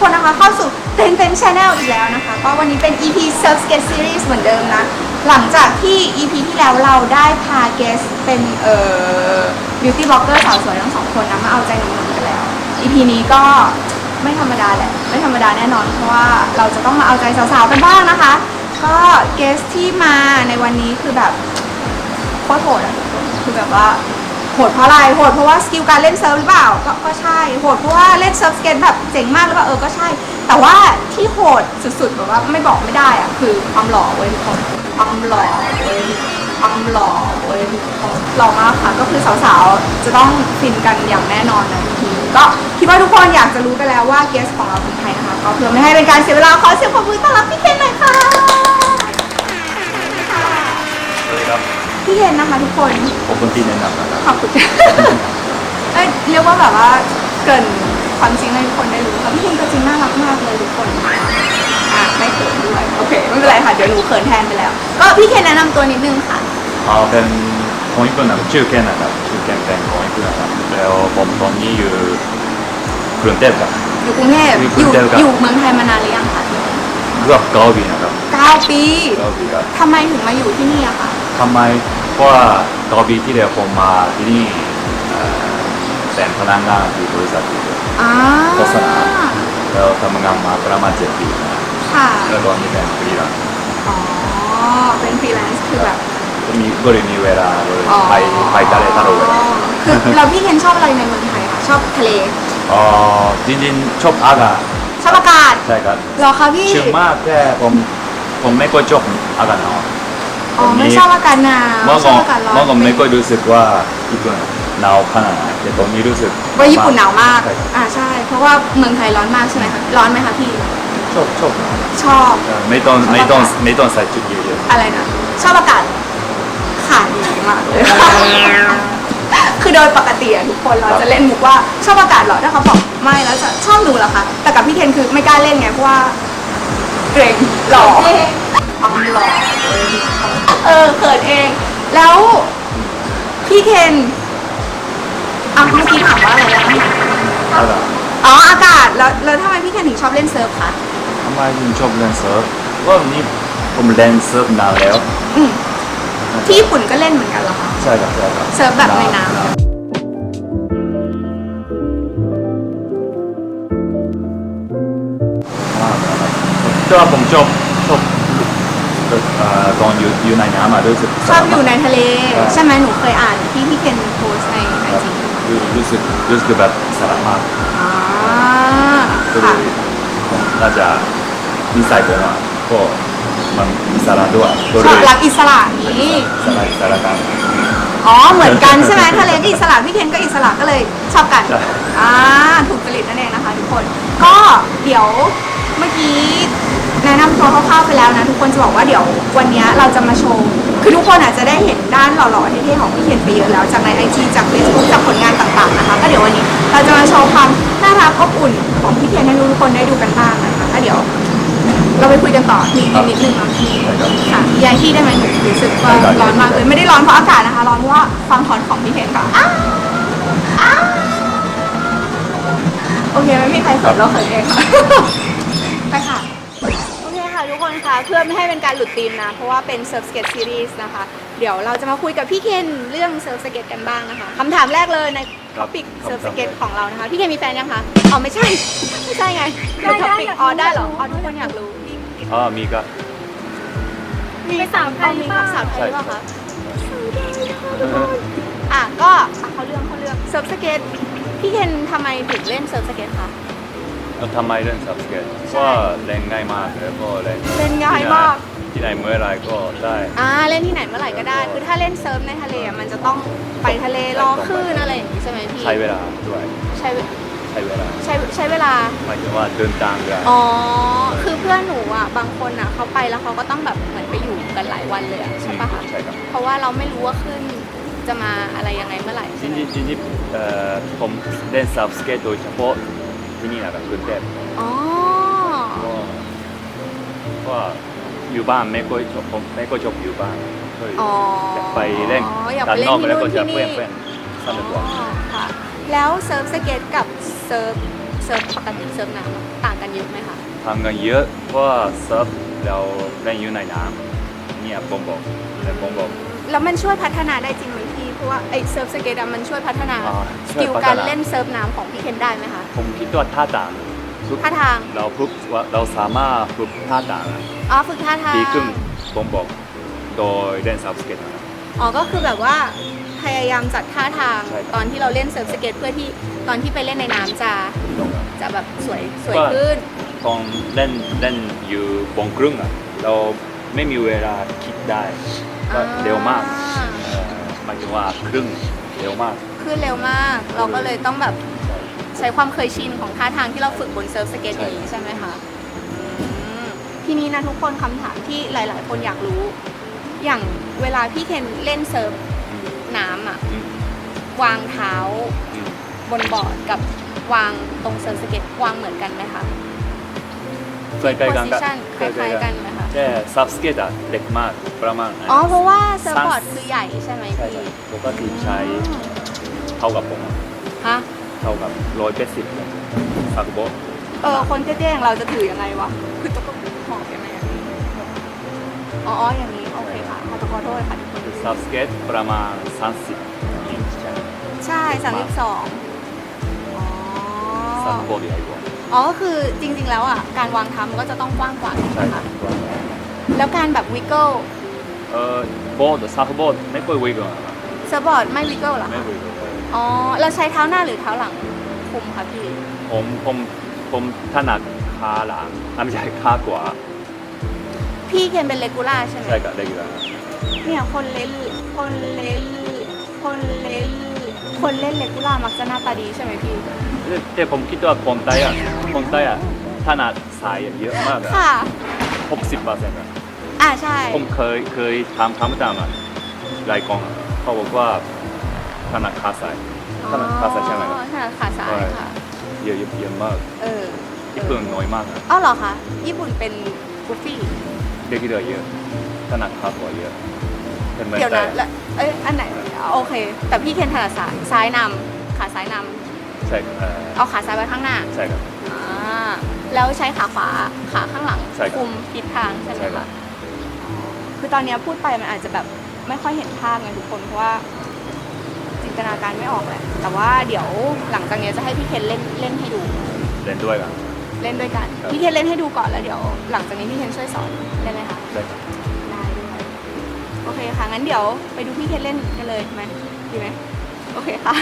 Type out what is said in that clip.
คนนะคะ เข้าสู่เต็นเต็นชาแนลอีกแล้วนะคะ ก็วันนี้เป็น EP Surf Skate Series เหมือนเดิมนะ หลังจากที่ EP ที่แล้วเราได้พาเกสเป็นเอ่อ beauty blogger สาวสวยทั้งสองคนนะ มาเอาใจหนุ่มๆกันแล้ว EP นี้ก็ไม่ธรรมดาแหละ ไม่ธรรมดาแน่นอน เพราะว่าเราจะต้องมาเอาใจสาวๆกันบ้างนะคะ ก็เกสที่มาในวันนี้คือแบบโคตรโหดอะคือแบบว่า โหดเพราะอะไรโหดเพราะว่าสกิลการเล่นเซิร์ฟหรือเปล่าก็ก็ใช่โหดเพราะว่าเล่นเซิร์ฟสเก็ตแบบเจ๋งมากหรือเปล่าเออก็ใช่ แต่ว่าที่โหดสุดๆแบบว่าไม่บอกไม่ได้อะคือความหล่อเว้ยทุกคนความหล่อเว้ยความหล่อเว้ยทุกคนหล่อมากค่ะก็คือสาวๆจะต้องฟินกันอย่างแน่นอนนะทีก็คิดว่าทุกคนอยากจะรู้กันแล้วว่าเกสของเราเป็นใครนะคะก็เพื่อไม่ให้เป็นการเสียเวลาขอเสียงปรบมือต้อนรับพี่เคนหน่อยค่ะสวัสดีครับ พี่เคนนะคะทุกคนขอบคุณที่แนะนำนะครับขอบคุณ เอ้ยเรียกว่าแบบว่าเกรินความจริงให้ทุกคนได้รู้ค่ะพี่เคนตัวจริงน่ารักมากเลยทุกคนอะไม่เขินด้วยโอเคไม่เป็นไรค่ะเดี๋ยวหนูเขินแทนไปแล้ว ก็พี่เคนแนะนำตัวนิดนึงค่ะอ่าเป็นคนญี่ปุ่นนะครับชื่อเคนนะครับชื่อเคนเป็นคนญี่ปุ่นนะครับแล้วผมตอนนี้อยู่กรุงเทพครับ อยู่กรุงเทพอยู่อกรุยู่งเทพครับ อยู่เมืองไทยมานานหรือยังคะเลือกเกาหลีนะครับเก้าปีเกาหลีครับ ทำไมถึงมาอยู่ที่นี่อะคะ ทำไมเพราะว่าเกาหลีที่เดียวผมมาที่นี่เอ่อเป็นพนักงานที่บริษัทอยู่อ่าโฆษณา แล้วทำงานมาประมาณเจ็ดปีนะค่ะแล้วตอนนี้เป็นฟรีแลนซ์อ๋อเป็นฟรีแลนซ์คือแบบก็มีก็เลยมีเวลาเลยอ๋อไปไปทะเลตลอดเวลาคือเราพี่เคนชอบอะไรในเมืองไทยคะชอบทะเลอ๋อจริงๆชอบอากาศชอบอากาศใช่ครับ เหรอคะพี่ เชื่อมากแค่ผมผมไม่ค่อยชอบอากาศหนาว อ๋อไม่ชอบอากาศหนาวเมื่อชก่ออบนอากาศร้อนเมื่อก่อนไม่ค่อยรู้สึกว่าญี่ปุ่นหนาวขนาดไหนแต่ตอนนี้รู้สึกว่าญี่ปุ่นหนาวมาก ใช่ครับอ่าใช่ เพราะว่าเมืองไทยร้อนมากใช่ไหมคะร้อนไหมคะพี่ชอบชอบชอบเออไม่ต้องไม่ต้องไม่ต้องใส่ชุดเยอะอะไรนะชอบอากาศขาดดีมากเลย คือโดยปกติอะทุกคนเราจะเล่นมุกว่าชอบอากาศเหรอถ้าเขาบอกไม่แล้วจะชอบหนูเหรอคะแต่กับพี่เคนคือไม่กล้าเล่นไงเพราะว่าเกรงหล่อ อมหล่อเออเขินเอง แล้วพี่เคนอะเมื่อกี้ถามว่าอะไรนะๆอากาศอ๋ออากาศแล้วแล้วทำไมพี่เคนถึงชอบเล่นเซิร์ฟคะทำไมถึงชอบเล่นเซิร์ฟก็นี่ผมเล่นเซิร์ฟนานแล้วอืมที่ญี่ปุ่นก็เล่นเหมือนกันเหรอคะใช่ครับใช่ครับเซิร์ฟแบบในน้ำมากนะครับแต่ว่าผมชอบชอบเอ่อ ตอนอยู่อยู่ในน้ำอะรู้สึกชอบอยู่ในทะเล ใช่ใช่ไหมหนูเคยอ่านที่พี่เคนโพสต์ในไอครับจีรู้รู้สึกรู้สึกแบบสลัดมากอ่าก็เลค่ะยผมน่าจะนิสัยผมอะก็มันอิสระด้วยก็ชเลอบยรักอิสระนี้สระอิสระกันอ๋อเหมือนกันใช่ไหมทะเลก็อิสระพี่เคนก็อิสระก็เลยชอบกันใช่อ่าถูกจริตนั่นเองนะคะทุกคน ก็เดี๋ยวเมื่อกี้ แนะนำตัวคร่าวๆไปแล้วนะ ทุกคนจะบอกว่าเดี๋ยววันนี้เราจะมาโชว์ คือทุกคนอาจจะได้เห็นด้านหล่อๆเท่ๆของพี่เคนไปเยอะแล้ว จากในไอจีจาก Facebook จากผลงานต่างๆนะคะก็เดี๋ยววันนี้เราจะมาโชว์ความน่ารักอบอุ่นของพี่เคนให้ทุกคนได้ดูกันบ้างนะคะก็เดี๋ยว เราไปคุยกันต่อทีอีกนิดนึงเนาะพี่ใช่ครับค่ะย้ายที่ได้ไหมหนูรู้สึกว่าได้ได้ร้อนมากเลยไม่ได้ร้อนเพราะอากาศนะคะ ร้อนเพราะว่าความร้อนของพี่เคนค่ะอ้าวอ้าวโอเคไม่มีใครเขินเราเขินเองค่ะ เพื่อไม่ให้เป็นการหลุดธีมนะ เพราะว่าเป็นเซิร์ฟสเก็ตซีรีส์นะคะ เดี๋ยวเราจะมาคุยกับพี่เคนเรื่องเซิร์ฟสเก็ตกันบ้างนะคะคำถามแรกเลยในท็อปิกเซิร์ฟสเก็ตของเรานะคะ พี่เคนมีแฟนยังคะ อ๋อไม่ใช่ ไม่ใช่ไงในท็อปิกอ๋อได้เหรอ อ๋อทุกคนอยากรู้ อ๋อมีก็มีสาวไทยมีสาวไทยหรือเปล่าคะอะก็อะเขาเรื่องเขาเรื่องเซิร์ฟสเก็ตพี่เคนทำไมถึงเล่นเซิร์ฟสเก็ตคะ แล้วทำไมเล่นซับสเก็ตใช่ก็เล่นง่ายมากแล้วก็เล่นเล่นง่ายมาก ที่ไหนเมื่อไรก็ได้อ่าเล่นที่ไหนเมื่อไหร่ก็ได้ คือถ้าเล่นเซิร์ฟในทะเลอะมันจะต้องไปทะเลรอคลื่นอะไรอย่างงี้ใช่ไหมพี่ใช้เวลาด้วยใช้เวใช้เวลาใช้ใช้เวลา หมายถึงว่าเดินทางด้วยอ๋อ คือเพื่อนหนูอะ บางคนอะเขาไปแล้วเขาก็ต้องแบบเหมือนไปอยู่กันหลายวันเลยอะใช่ปะคะ ใช่ครับ เพราะว่าเราไม่รู้ว่าขึ้นจะมาอะไรยังไงเมื่อไหร่จใช่ไหมริงๆจริงๆเอ่อผมเล่นซับสเก็ตโดยเฉพาะ ที่นี่นะครับกรุงเทพอ๋อ ก็ก็อยู่บ้านไม่ค่อยชอบผมไม่ค่อยชอบอยู่บ้านก็อ๋ออยากไปเล่นอยากด้าไปนเล่นนอกที่แล้วนู่ก็นจะที่เพื่นี่อนเพื่อนสนุกกว่าอ๋อค่ะ แล้วเซิร์ฟสเก็ตกับเซิร์ฟเซิร์ฟปกติเซิร์ฟน้ำอะต่างกันเยอะไหมคะทำกันเยอะเพราะว่าเซิร์ฟเราเล่นอยู่ในน้ำเนี่ยผมบอกแต่ผมบอก แล้วมันช่วยพัฒนาได้จริงไหม พี่เพราะว่าไอ้เซิร์ฟสเก็ตอะมันช่วยพัฒนาอ่าสช่วยกิลพัฒนา การเล่นเซิร์ฟน้ำของพี่เคนได้ไหมคะ ผมคิดว่าท่าต่างทุกท่าทาง เราฝึกว่าเราสามารถฝึกท่าต่างอ๋อฝึกท่าทาง ดีขึ้นผมบอกโดยเล่นซับสเก็ตนะครับ อ๋อ ก็คือแบบว่าพยายามจัดท่าทางใช่ครับ ตอนที่เราเล่นเซิร์ฟสเก็ตเพื่อที่ตอนที่ไปเล่นในน้ำจะตรงนั้นจะแบบสวยสวยว่าขึ้น ตอนเล่นเล่นอยู่บนครึ่งอะเราไม่มีเวลาคิดได้ก็เร็วมากอ่า เอ่อ หมายถึงว่าครึ่งเร็วมากขึ้นเร็วมาก เราก็เลยต้องแบบใช่ใช้ความเคยชินของท่าทางที่เราฝึกบนเซิร์ฟสเก็ตใช่นี้ใช่ไหมคะอืมทีนี้นะทุกคนคำถามที่หลาย ๆ คนอยากรู้ อย่างเวลาพี่เคนเล่นเซิร์ฟอืมน้ำอะอืมวางเท้าอืมบนบอร์ดกับวางตรงเซิร์ฟสเก็ตวางเหมือนกันไหมคะใกล้ๆกัน position คล้ายๆกันไหมคะ แต่ซับสเก็ตอะเล็กมากประมาณอ๋อ เพราะว่าเซิร์ฟบอร์ดคือใหญ่ใช่ไหมใช่พี่ครับปกติใช้เท่ากับผมอะฮะ เท่ากับร้อยเจ็ดสิบซักโบทเออ คนเจ๊ๆอย่างเราจะถือยังไงวะ คือต้องหอบยังไงอะพี่อ๋ออ๋ออย่างนี้ โอเคค่ะขอโทษขอโทษค่ะทุกคนซับสเก็ตประมาณสามสิบอินช์ใช่ไหมใช่สามสิบสองอ๋อซักโบทใหญ่กว่า อ๋อก็คือจริงๆแล้วอะการวางเท้ามันก็จะต้องกว้างกว่าใช่ใช่ไหมครัคะบแล้วการแบบวิกเกิลเอ่อโบทซักโบทไม่ค่อยวิ่งอะครับเซิร์ฟบอร์ดไม่วิกเกิลเหรอไม่คะวิ่งเลยอ๋อเราใช้เท้าหน้าหรือเท้าหลังคุมคะพี่ผมผมผมถนัดขาหลังอะไม่ใช่ขากว่าพี่เคนเป็นเลกูล่าใช่ไหม ใช่กับเด็กอยู่แล้วเนี่ยคนเล่นคนเล่นคนเล่นคนเล่นเลกูล่ามักจะหน้าตาดีใช่ไหมพี่ แต่ผมคิดว่าคนไทยอะคนไทยอะถนัดสายเยอะมากอะค่ะ หกสิบเปอร์เซ็นต์อะอ่าใช่ ผมเคยเคยทำคำตามอะรายกองอะเขาบอกว่าถนัดขาซ้ายถนัดขาซ้ายใช่ไหมอ๋อถนัดขาซ้ายค่ะ เยอะเยอะเยอะมากเออญี่ปุ่นน้อยมากอะอ้าวเหรอคะ ญี่ปุ่นเป็นบุฟฟี่ เด็กที่เหลือเยอะถนัดขาขวาเยอะเป็นเหมือนเดี๋ยวแต่นะแล้วเอ้ย อันไหน โอเค แต่พี่เคนถนัดซ้ายซ้ายนำขาซ้ายน ใช่เอ่อำเอาขาซ้ายไว้ข้างหน้าใช่ครับ อ่าแล้วใช้ขาขวาขาข้างหลังใช่ครับคุมทิศทางใช่ไหมใช่ครัคะบ คือตอนเนี้ยพูดไปมันอาจจะแบบไม่ค่อยเห็นภาพไงทุกคนเพราะว่า จินตนาการไม่ออกแหละแต่ว่าเดี๋ยวหลังจากเนี้ยจะให้พี่เคนเล่นเล่นให้ดูเล่นด้วยกันเล่นด้วยกันครับ พี่เคนเล่นให้ดูก่อนแล้วเดี๋ยว หลังจากนี้พี่เคนช่วยสอนได้ไหมคะ ได้ครับได้ด้วยโอเคค่ะ งั้นเดี๋ยวไปดูพี่เคนเล่นกันเลยไหมดีไหมโอเคค่ะ